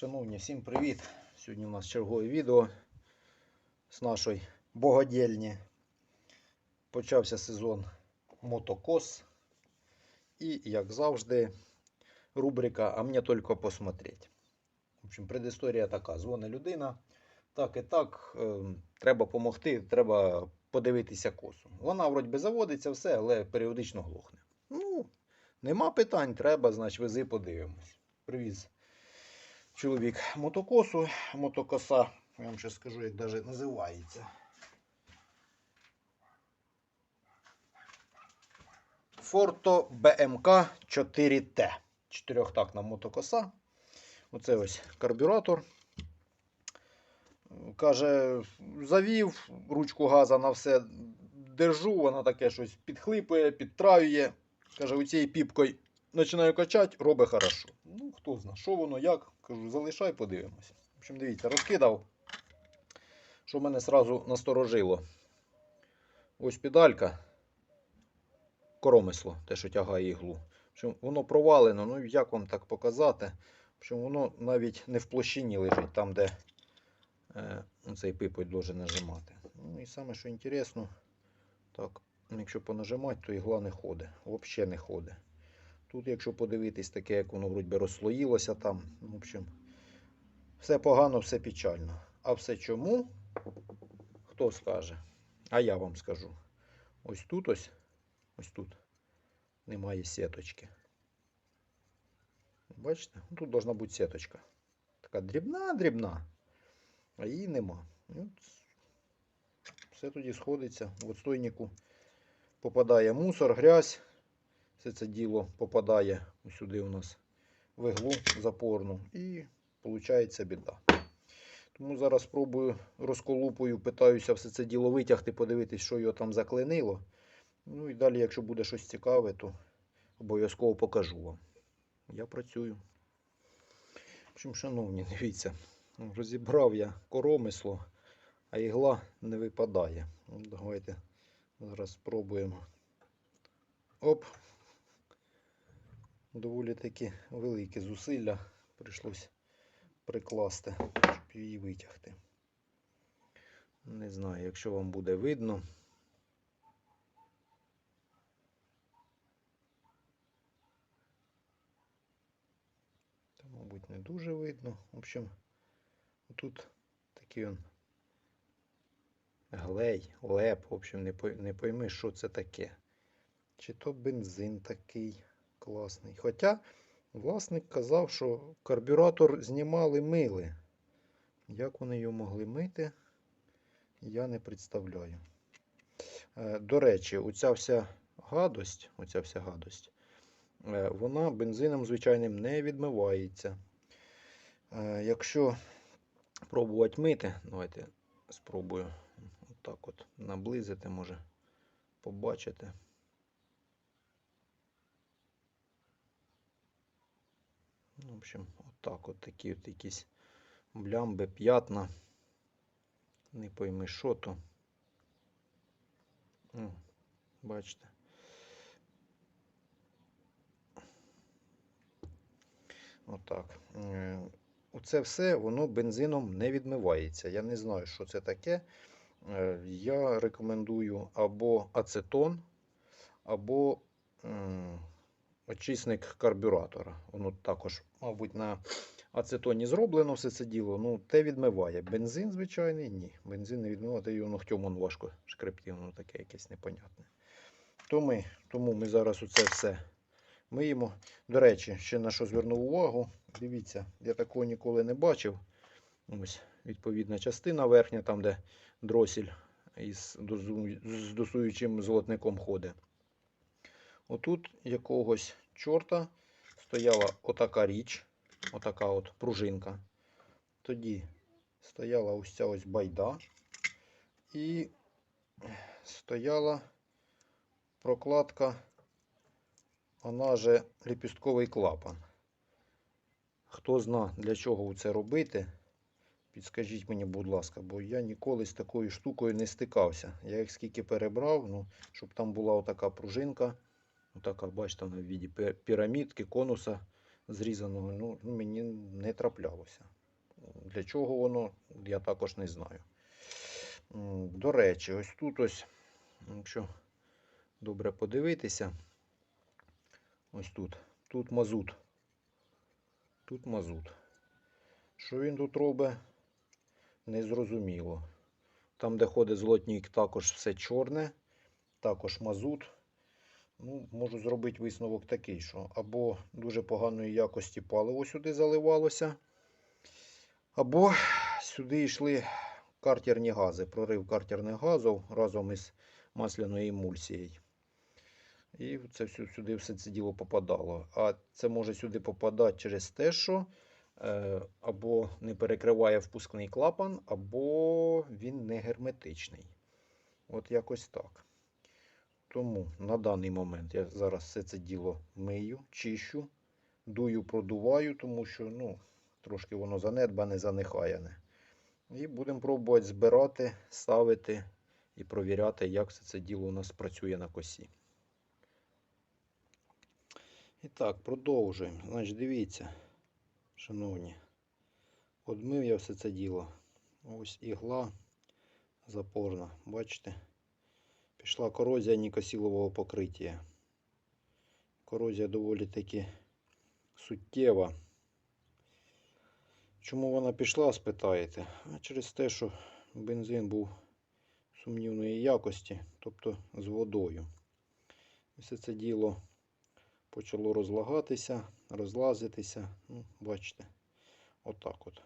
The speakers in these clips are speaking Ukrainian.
Шановні, всім привіт! Сьогодні у нас чергове відео з нашої богодільні. Почався сезон мотокос. І, як завжди, рубрика А мені тільки посмотреть. В общем, предісторія така: дзвонить людина. Так і так, е, треба допомогти, треба подивитися косу. Вона вроді заводиться, все, але періодично глохне. Ну, нема питань, треба, значить, вези подивимось. Привіз чоловік мотокосу. Мотокоса, я вам ще скажу, як навіть називається. Форто БМК 4Т. Чотирьохтактна мотокоса. Оце ось карбюратор. Каже, завів ручку газа на все держу, вона таке щось підхлипує, підтраює. Каже, оцією піпкою починаю качати, робить хорошо. Ну, хто знає, що воно, як. Кажу, залишай, подивимося. В общем, дивіться, розкидав, що мене сразу насторожило. Ось педалька. Коромисло, те, що тягає іглу. Общем, воно провалено, ну як вам так показати? Общем, воно навіть не в площині лежить, там, де е, цей пипоть должен нажимати. Ну і саме, що інтересно, так, якщо понажимати, то ігла не ходить. Взагалі не ходить. Тут, якщо подивитись, таке, як воно вроді розслоїлося там. В общем, все погано, все печально. А все чому? Хто скаже? А я вам скажу. Ось тут ось, ось тут немає сіточки. Бачите? Ну, Тут должна бути сіточка. Така дрібна-дрібна. А її нема. Все тоді сходиться. В отстойнику попадає мусор, грязь. Все це діло попадає сюди у нас в іглу запорну і виходить біда. Тому зараз спробую розколупою, питаюся все це діло витягти, подивитись, що його там заклинило. Ну і далі, якщо буде щось цікаве, то обов'язково покажу вам. Я працюю. В шановні, дивіться, розібрав я коромисло, а ігла не випадає. Давайте зараз спробуємо. Оп. Доволі таки великі зусилля прийшлось прикласти, щоб її витягти. Не знаю, якщо вам буде видно. Та, мабуть, не дуже видно. В общем, тут такий он глей, леп, в общем, не пойми, що це таке. Чи то бензин такий класний. Хоча власник казав, що карбюратор знімали мили. Як вони його могли мити, я не представляю. Е, До речі, оця вся гадость, оця вся гадость, е, вона бензином звичайним не відмивається. Е, Якщо пробувати мити, давайте спробую отак от наблизити, може побачити. В общем, отак от такі от якісь блямби, п'ятна. Не пойми, що то. О, бачите. Отак. Е, Оце все воно бензином не відмивається. Я не знаю, що це таке. Е, Я рекомендую або ацетон, або очисник карбюратора. Воно також, мабуть, на ацетоні зроблено все це діло. Ну, те відмиває. Бензин, звичайний, ні. Бензин не відмиває, та його ногтем он важко шкребти, воно таке якесь непонятне. То ми, тому ми зараз оце все миємо. До речі, ще на що звернув увагу. Дивіться, я такого ніколи не бачив. Ось відповідна частина верхня, там, де дросель із з досуючим золотником ходить. Отут якогось чорта стояла отака річ, отака от пружинка. Тоді стояла ось ця ось байда. І стояла прокладка, вона же ліпістковий клапан. Хто зна, для чого це робити, підскажіть мені, будь ласка, бо я ніколи з такою штукою не стикався. Я їх скільки перебрав, ну, щоб там була отака пружинка. Отака, бачите, вона в віді пірамідки, конуса зрізаного ну, мені не траплялося. Для чого воно, я також не знаю. До речі, ось тут ось, якщо добре подивитися, ось тут. Тут мазут. Тут мазут. Що він тут робить? Незрозуміло. Там, де ходить злотнік, також все чорне, також мазут. Ну, можу зробити висновок такий, що або дуже поганої якості паливо сюди заливалося, або сюди йшли картерні гази, прорив картерних газів разом із масляною емульсією. І це все, сюди все це діло попадало. А це може сюди попадати через те, що е, або не перекриває впускний клапан, або він не герметичний. От якось так. Тому на даний момент я зараз все це діло мию, чищу, дую, продуваю, тому що ну, трошки воно занедбане, занехаяне. І будемо пробувати збирати, ставити і провіряти, як все це діло у нас працює на косі. І так, продовжуємо. Значить, дивіться, шановні, одмив я все це діло. Ось ігла запорна, бачите? Пішла корозія нікосілового покриття. Корозія доволі таки суттєва. Чому вона пішла, спитаєте? А через те, що бензин був сумнівної якості, тобто з водою. Все це діло почало розлагатися, розлазитися. Ну, бачите, отак от.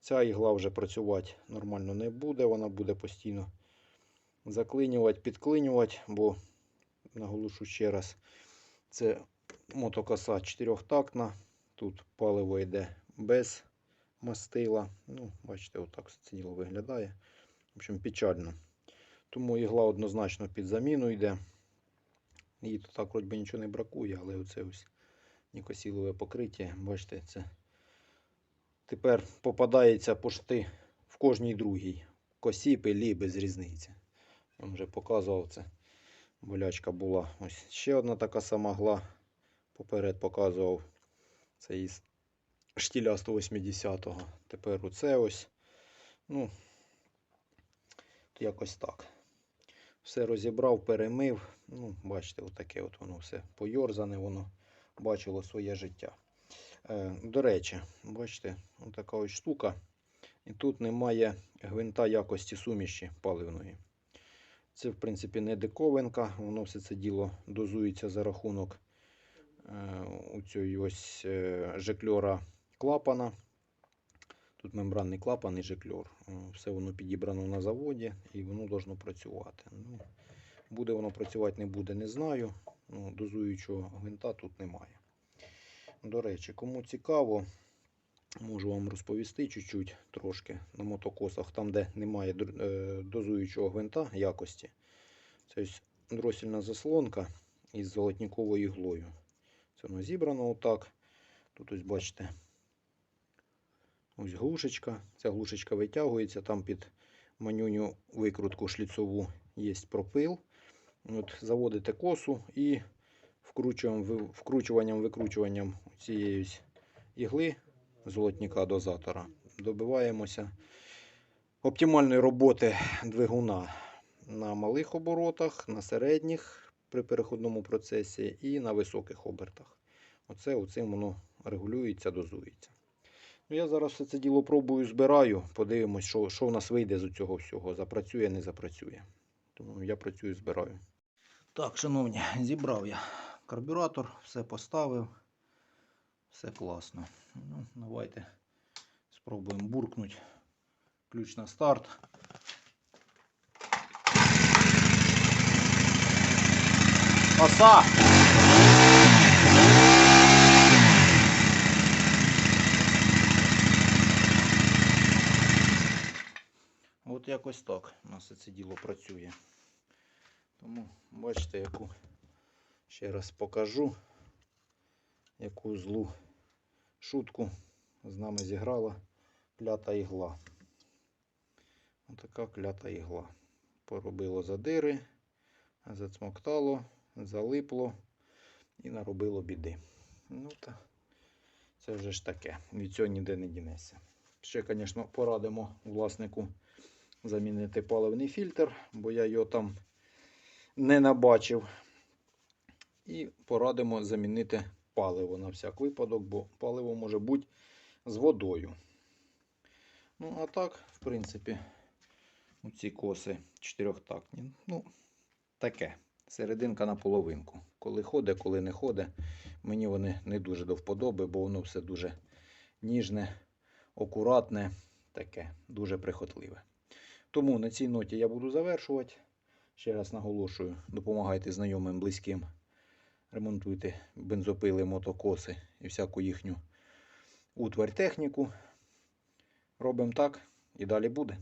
Ця ігла вже працювати нормально не буде, вона буде постійно заклинювати, підклинювати, бо, наголошу ще раз, це мотокоса чотирьохтактна. Тут паливо йде без мастила. Ну, бачите, отак це діло виглядає. В общем, печально. Тому ігла однозначно під заміну йде. Їй тут так вроді нічого не бракує, але оце ось нікосілове покриття, бачите, це тепер попадається пошти в кожній другій. Косі, пилі, без різниці. Я вже показував це. Болячка була. Ось ще одна така сама гла. Поперед показував. Це із штіля 180-го. Тепер оце ось. Ну, якось так. Все розібрав, перемив. Ну, бачите, отаке от воно все пойорзане, воно бачило своє життя. Е, до речі, бачите, отака ось штука. І тут немає гвинта якості суміші паливної. Це, в принципі, не диковинка. Воно все це діло дозується за рахунок е, у цього ось е, жекльора клапана. Тут мембранний клапан і жекльор. Е, Все воно підібрано на заводі і воно должно працювати. Ну, буде воно працювати, не буде, не знаю. Ну, дозуючого гвинта тут немає. До речі, кому цікаво, можу вам розповісти чуть-чуть трошки на мотокосах, там, де немає е, дозуючого гвинта якості. Це ось дросільна заслонка із золотніковою іглою. Це воно зібрано отак. Тут ось бачите. Ось глушечка. Ця глушечка витягується, там під манюню викрутку шліцову є пропил. От, заводите косу і вкручуємо, вкручуванням, викручуванням цієї ігли золотника дозатора добиваємося оптимальної роботи двигуна на малих оборотах, на середніх при переходному процесі і на високих обертах. Оце оцим воно регулюється, дозується. Ну, я зараз все це діло пробую, збираю, подивимось, що, що в нас вийде з цього всього. Запрацює, не запрацює. Тому я працюю, збираю. Так, шановні, зібрав я карбюратор, все поставив. Все класно. Ну, давайте спробуємо буркнути. Ключ на старт. Оса! От якось так у нас це діло працює. Тому бачите, яку ще раз покажу, яку злу шутку з нами зіграла клята ігла. Отака клята ігла. Поробило задири, зацмоктало, залипло і наробило біди. Ну та Це вже ж таке. Від цього ніде не дінеться. Ще, звісно, порадимо власнику замінити паливний фільтр, бо я його там не набачив. І порадимо замінити паливо на всяк випадок, бо паливо може бути з водою. Ну, а так, в принципі, ці коси чотирьохтактні. Ну, таке. Серединка на половинку. Коли ходить, коли не ходить. Мені вони не дуже до вподоби, бо воно все дуже ніжне, акуратне, таке, дуже прихотливе. Тому на цій ноті я буду завершувати. Ще раз наголошую, допомагайте знайомим, близьким, ремонтуйте бензопили, мотокоси і всяку їхню утварь техніку. Робимо так і далі буде.